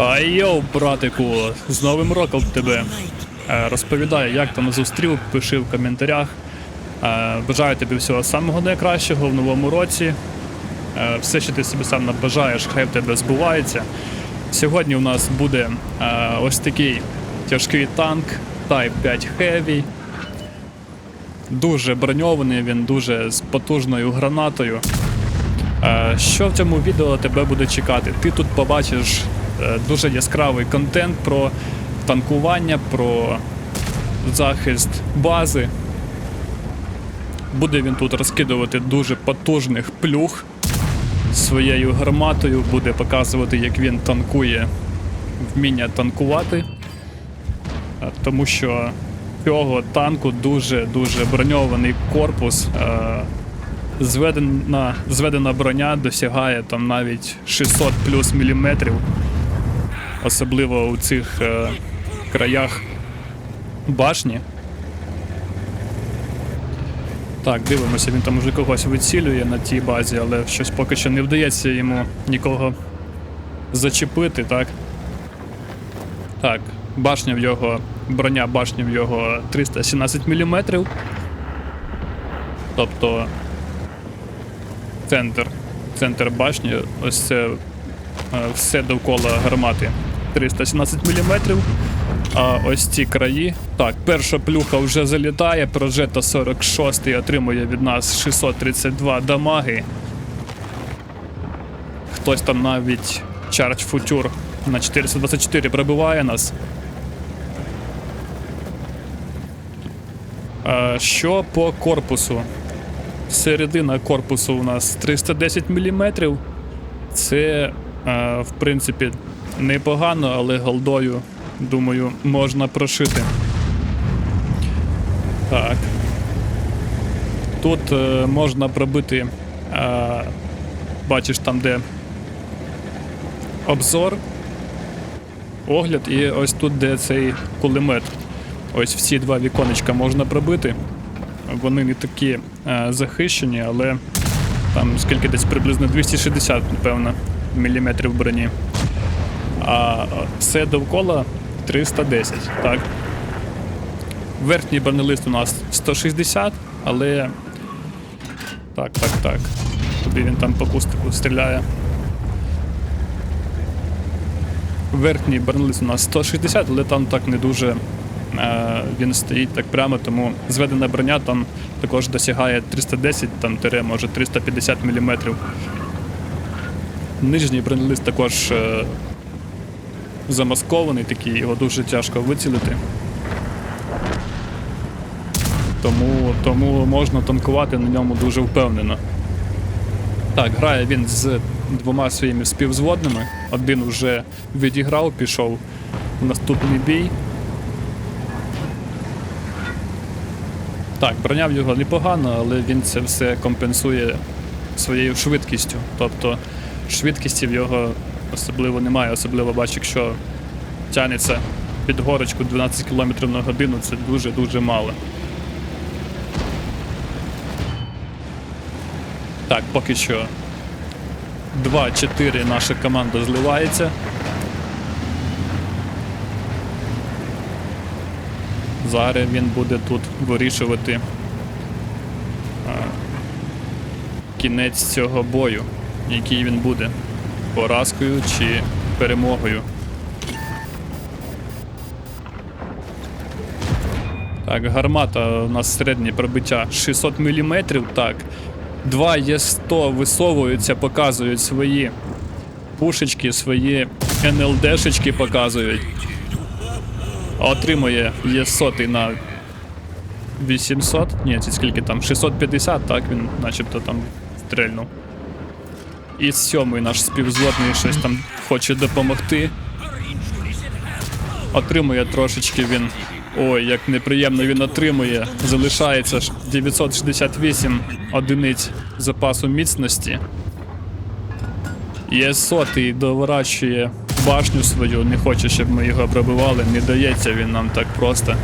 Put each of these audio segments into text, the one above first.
Айоу, братику, з Новим роком тебе. Е, Розповідай, як там зустрів, пиши в коментарях. Е, Бажаю тобі всього самого найкращого в новому році. Е, Все, що ти собі сам набажаєш, хай в тебе збувається. Сьогодні у нас буде ось такий тяжкий танк Type 5 Heavy. Дуже броньований, він дуже з потужною гранатою. Що в цьому відео тебе буде чекати? Ти тут побачиш дуже яскравий контент про танкування, про захист бази. Буде він тут розкидувати дуже потужних плюх своєю гарматою, буде показувати, як він танкує вміння танкувати. Е, Тому що цього танку дуже-дуже броньований корпус. Е, зведена, зведена броня досягає там навіть 600 плюс міліметрів. Особливо у цих е, краях башні. Так, дивимося, він там уже когось вицілює на тій базі, але щось поки що не вдається йому нікого зачепити, так? Так, башня в його. Броня башні в його 317 мм. Тобто центр. Центр башні, ось це е, все довкола гармати 317 мм. А ось ці краї. Так, перша плюха вже залітає. Прожета 46 отримує від нас 632 дамаги. Хтось там навіть Charge Future на 424 пробиває нас. А, що по корпусу? Середина корпусу у нас 310 мм. Це, е, в принципі, непогано, але голдою, думаю, можна прошити. Так. Тут е, можна пробити. Е, бачиш там, де обзор, огляд, і ось тут, де цей кулемет. Ось всі два віконечка можна пробити. Вони не такі е, захищені, але там скільки десь приблизно 260, напевно, міліметрів броні. А все довкола 310, так. Верхній бронелист у нас 160, але. Так, так, так. Тобі він там по кустику стріляє. Верхній бронелист у нас 160, але там так не дуже е, він стоїть так прямо, тому зведена броня там також досягає 310, там тире, може 350 мм. Нижній бронелист також е, замаскований, такий, його дуже тяжко вицілити. Тому, тому можна танкувати на ньому дуже впевнено. Так, грає він з двома своїми співзводними. Один вже відіграв, пішов в наступний бій. Так, броня в його непогана, але він це все компенсує своєю швидкістю. Тобто швидкості в його особливо немає, особливо бачу, якщо тягнеться під горочку 12 км на годину, це дуже-дуже мало. Так, поки що 2-4 наша команда зливається. Зараз він буде тут вирішувати а, кінець цього бою, який він буде поразкою чи перемогою. Так, гармата у нас середнє пробиття 600 мм. Так. Два Є100 висовуються, показують свої пушечки, свої НЛДшечки показують. Отримує Є100 на 800. Ні, це скільки там? 650, так, він начебто там стрельнув. І сьомий наш співзводний щось там хоче допомогти. Отримує трошечки він. Ой, як неприємно він отримує. Залишається 968 одиниць запасу міцності. Є сотий доворачує башню свою, не хоче, щоб ми його пробивали, не дається він нам так просто.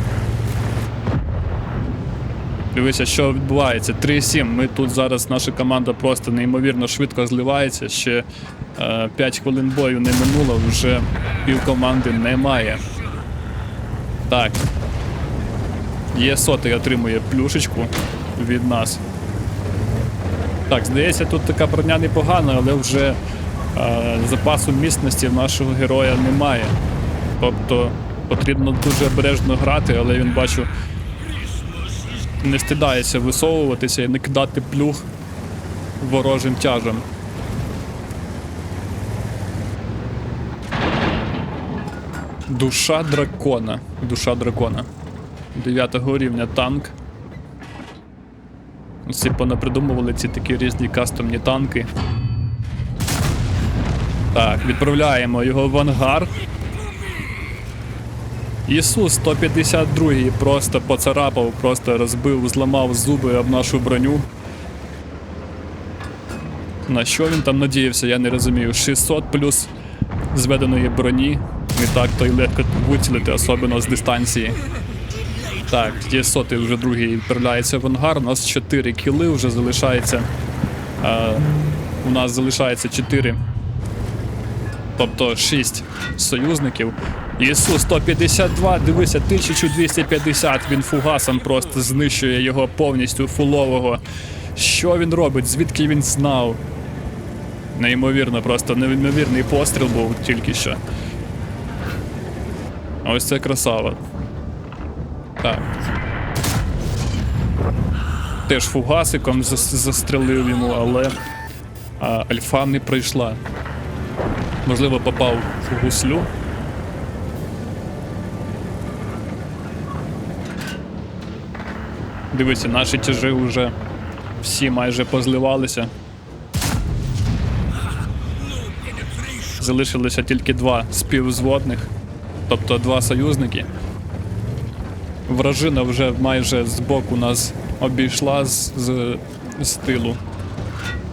Дивися, що відбувається. 3-7. Ми тут зараз наша команда просто неймовірно швидко зливається. Ще 5 хвилин бою не минуло, вже пів команди немає. Так. Є сотий отримує плюшечку від нас. Так, здається, тут така броня непогана, але вже е, запасу міцності нашого героя немає. Тобто потрібно дуже обережно грати, але він бачу не стидається висовуватися і не кидати плюх ворожим тяжем. Душа дракона. Душа дракона. 9 рівня танк. Всі понапридумували ці такі різні кастомні танки. Так, відправляємо його в ангар. Ісус 152 просто поцарапав, просто розбив, зламав зуби об нашу броню. На що він там надіявся, я не розумію. 600 плюс зведеної броні. Не так то й легко вицілити, особливо з дистанції. Так, є сотий вже другий відправляється в ангар. У нас 4 кіли вже залишається. А, у нас залишається 4. Тобто 6 союзників. Ісу 152, дивися, 1250. Він фугасом просто знищує його повністю фулового. Що він робить? Звідки він знав? Неймовірно, просто неймовірний постріл був тільки що. Ось це красава. Так. Теж фугасиком зас- застрелив йому, але а, альфа не прийшла. Можливо, попав в гуслю. Дивіться, наші тяжі вже всі майже позливалися. Залишилося тільки два співзводних, тобто два союзники. Вражина вже майже з боку нас обійшла з, з, з тилу.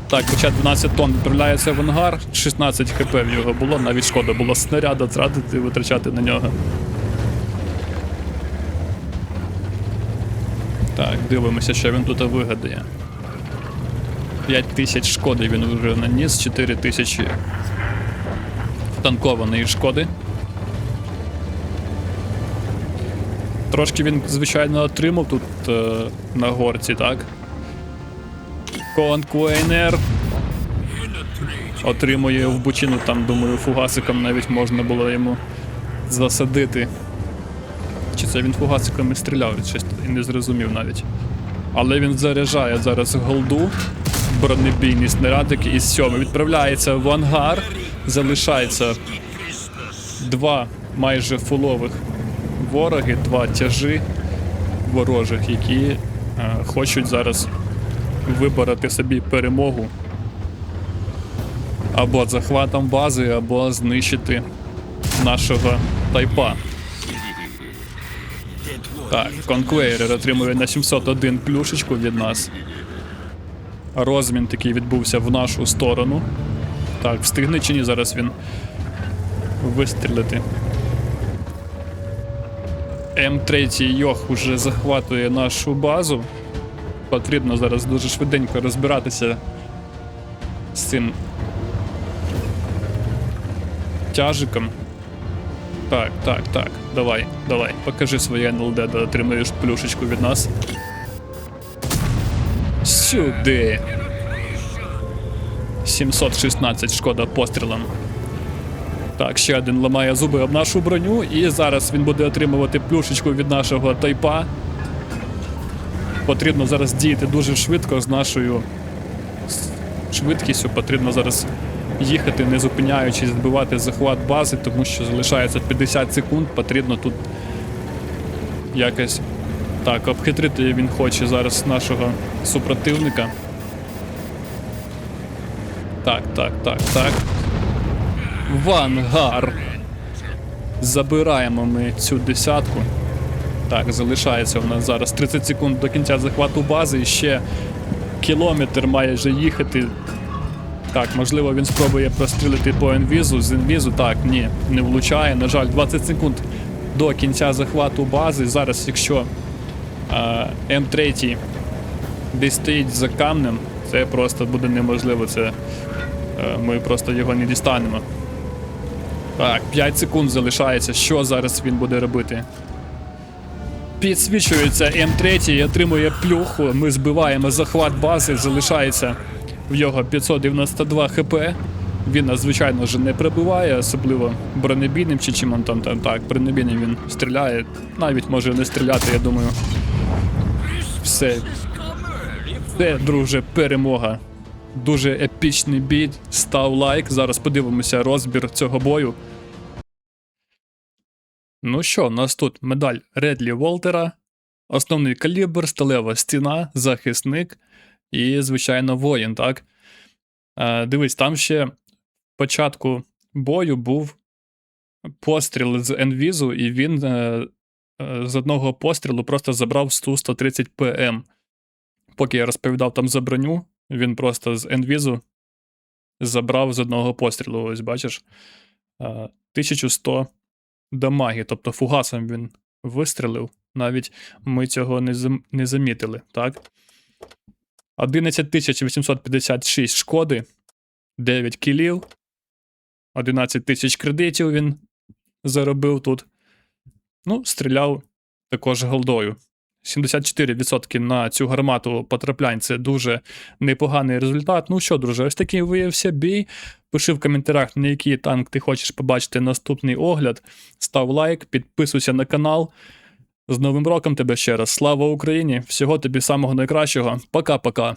Так, хоча 12 тонн відправляється в ангар, 16 хп в нього було, навіть шкода було снаряда тратити, витрачати на нього. Так, дивимося, що він тут вигадає. 5 тисяч шкоди він вже наніс, 4 тисячі танкованої шкоди. Трошки він, звичайно, отримав тут е, на горці, так? Конкуейнер. Отримує в бучину, там, думаю, фугасиком навіть можна було йому засадити. Чи це він фугасиками стріляв, щось і не зрозумів навіть. Але він заряджає зараз голду, бронебійні снарядики із сьоми. Відправляється в ангар, залишається два майже фулових вороги, два тяжі ворожих, які е, хочуть зараз вибороти собі перемогу або захватом бази, або знищити нашого тайпа. Так, конквейрер отримує на 701 плюшечку від нас. Розмін такий відбувся в нашу сторону. Так, встигне чи ні зараз він вистрілити. М3 Йох уже захватує нашу базу. Потрібно зараз дуже швиденько розбиратися з цим тяжиком. Так, так, так. Давай, давай. Покажи своє НЛД, де отримаєш плюшечку від нас. Сюди. 716 шкода пострілом. Так, ще один ламає зуби об нашу броню, і зараз він буде отримувати плюшечку від нашого тайпа. Потрібно зараз діяти дуже швидко з нашою швидкістю. Потрібно зараз їхати, не зупиняючись, збивати захват бази, тому що залишається 50 секунд. Потрібно тут якось так, обхитрити він хоче зараз нашого супротивника. Так, так, так, так. В ангар. Забираємо ми цю десятку. Так, залишається у нас зараз 30 секунд до кінця захвату бази і ще кілометр має вже їхати. Так, можливо, він спробує прострілити по інвізу. З інвізу так, ні, не влучає. На жаль, 20 секунд до кінця захвату бази. Зараз, якщо а, М3 десь стоїть за камнем, це просто буде неможливо це е, е, ми просто його не дістанемо. Так, 5 секунд залишається. Що зараз він буде робити? Підсвічується М3 і отримує плюху. Ми збиваємо захват бази, залишається в його 592 хп. Він нас, звичайно ж, не прибиває, особливо бронебійним чи чим там, там так. Бронебійним він стріляє. Навіть може не стріляти, я думаю. Все. Це, друже, перемога. Дуже епічний бій. Став лайк. Зараз подивимося розбір цього бою. Ну що, у нас тут медаль Редлі Волтера, основний калібр, сталева стіна, захисник і, звичайно, воїн, так? Е, дивись, там ще в початку бою був постріл з енвізу, і він е, е, з одного пострілу просто забрав Су-130 ПМ. Поки я розповідав там за броню, він просто з енвізу забрав з одного пострілу. Ось бачиш. Е, 1100 дамаги, тобто фугасом він вистрелив. Навіть ми цього не замітили, так? 11856 шкоди, 9 кілів, 11 тисяч кредитів він заробив тут. Ну, стріляв також голдою. 74% на цю гармату потраплянь це дуже непоганий результат. Ну що, друже, ось такий виявився бій. Пиши в коментарях, на який танк ти хочеш побачити наступний огляд. Став лайк, підписуйся на канал. З Новим роком тебе ще раз. Слава Україні! Всього тобі самого найкращого. Пока-пока.